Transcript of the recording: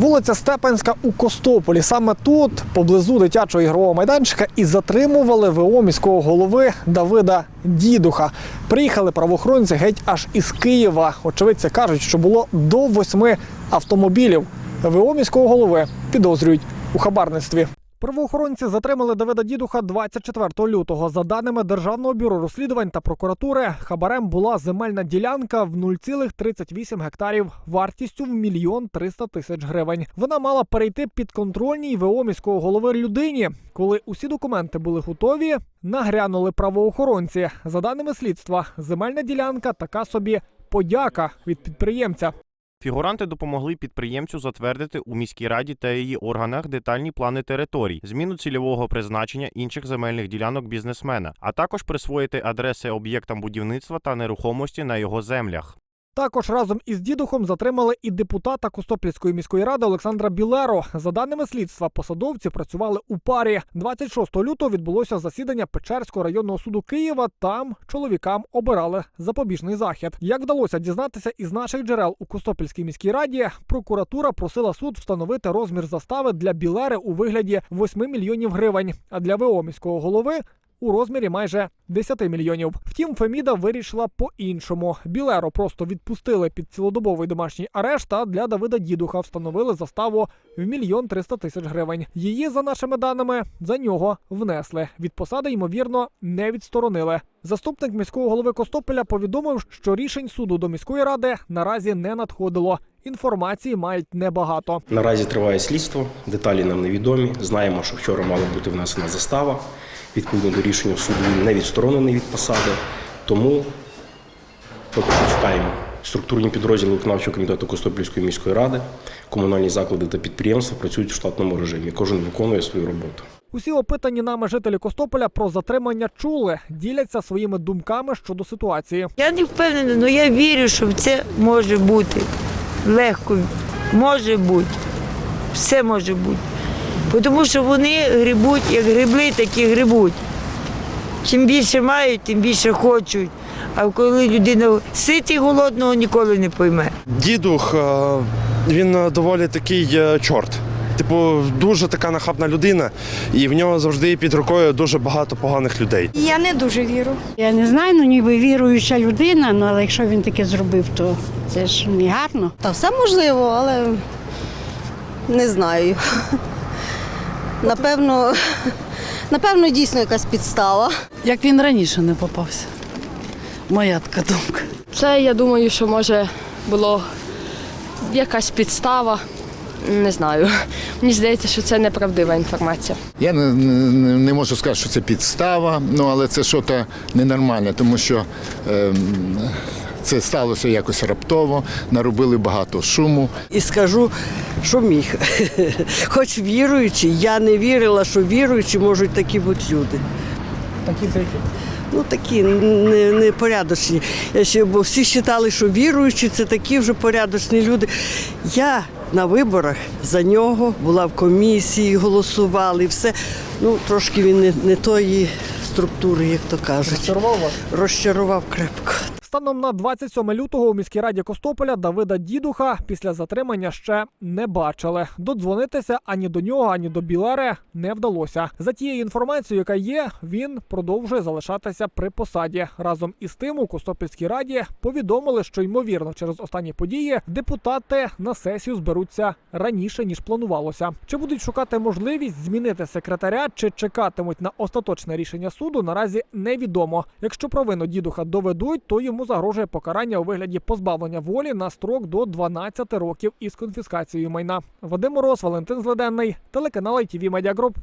Вулиця Степанська у Костополі. Саме тут, поблизу дитячого ігрового майданчика, і затримували ВО міського голови Давида Дідуха. Приїхали правоохоронці геть аж із Києва. Очевидці кажуть, що було до восьми автомобілів. ВО міського голови підозрюють у хабарництві. Правоохоронці затримали Давида Дідуха 24 лютого. За даними Державного бюро розслідувань та прокуратури, хабарем була земельна ділянка в 0,38 гектарів вартістю в мільйон 300 тисяч гривень. Вона мала перейти під контрольній ВО міського голови людині. Коли усі документи були готові, нагрянули правоохоронці. За даними слідства, земельна ділянка така собі подяка від підприємця. Фігуранти допомогли підприємцю затвердити у міській раді та її органах детальні плани територій, зміну цільового призначення інших земельних ділянок бізнесмена, а також присвоїти адреси об'єктам будівництва та нерухомості на його землях. Також разом із дідухом затримали і депутата Костопільської міської ради Олександра Білеро. За даними слідства, посадовці працювали у парі. 26 лютого відбулося засідання Печерського районного суду Києва. Там чоловікам обирали запобіжний захід. Як вдалося дізнатися із наших джерел у Костопільській міській раді, прокуратура просила суд встановити розмір застави для Білери у вигляді 8 мільйонів гривень, а для ВО міського голови у розмірі майже 10 мільйонів. Втім, Феміда вирішила по-іншому. Білеро просто відпустили під цілодобовий домашній арешт, а для Давида Дідуха встановили заставу в мільйон 300 тисяч гривень. Її, за нашими даними, за нього внесли. Від посади, ймовірно, не відсторонили. Заступник міського голови Костополя повідомив, що рішень суду до міської ради наразі не надходило. Інформації мають небагато. Наразі триває слідство, деталі нам невідомі. Знаємо, що вчора мала бути внесена застава. Відповідно до рішення суду він не відсторонений від посади. Тому поки що чекаємо. Структурні підрозділи виконавчого комітету Костопільської міської ради, комунальні заклади та підприємства працюють у штатному режимі. Кожен виконує свою роботу. Усі опитані нами жителі Костополя про затримання чули, діляться своїми думками щодо ситуації. Я не впевнена, але я вірю, що це може бути. Легко може бути. Все може бути. Тому що вони грибуть, як грибли, так і грибуть. Чим більше мають, тим більше хочуть. А коли людина ситі голодного ніколи не пойме. Дідух, е, він е, доволі такий е, чорт. Типу, дуже така нахабна людина, і в нього завжди під рукою дуже багато поганих людей. Я не дуже вірю. Я не знаю, ну ніби віруюча людина, ну але якщо він таке зробив, то це ж не гарно. Та все можливо, але не знаю. Напевно, напевно, дійсно якась підстава. Як він раніше не попався. Моя така думка. Це я думаю, що може було якась підстава. Не знаю. Мені здається, що це неправдива інформація. Я не, не, не можу сказати, що це підстава, ну але це щось ненормальне, тому що ем, це сталося якось раптово, наробили багато шуму. І скажу, що міг. Хоч віруючий, я не вірила, що віруючі можуть такі бути люди. Такі це Ну такі непорядочні. Ще, бо всі вважали, що віруючі це такі вже порядочні люди. Я на виборах за нього була в комісії, голосували, все. Ну, трошки він не, не тої структури, як то кажуть. Розчарував? Розчарував крепко. Станом на 27 лютого у міській раді Костополя Давида Дідуха після затримання ще не бачили. Додзвонитися ані до нього, ані до Білери не вдалося. За тією інформацією, яка є, він продовжує залишатися при посаді. Разом із тим у Костопільській раді повідомили, що ймовірно через останні події депутати на сесію зберуться раніше ніж планувалося. Чи будуть шукати можливість змінити секретаря, чи чекатимуть на остаточне рішення суду, наразі невідомо. Якщо провину дідуха доведуть, то йому загрожує покарання у вигляді позбавлення волі на строк до 12 років із конфіскацією майна. Вадим Мороз, Валентин Зледенний, телеканал ITV Media Group.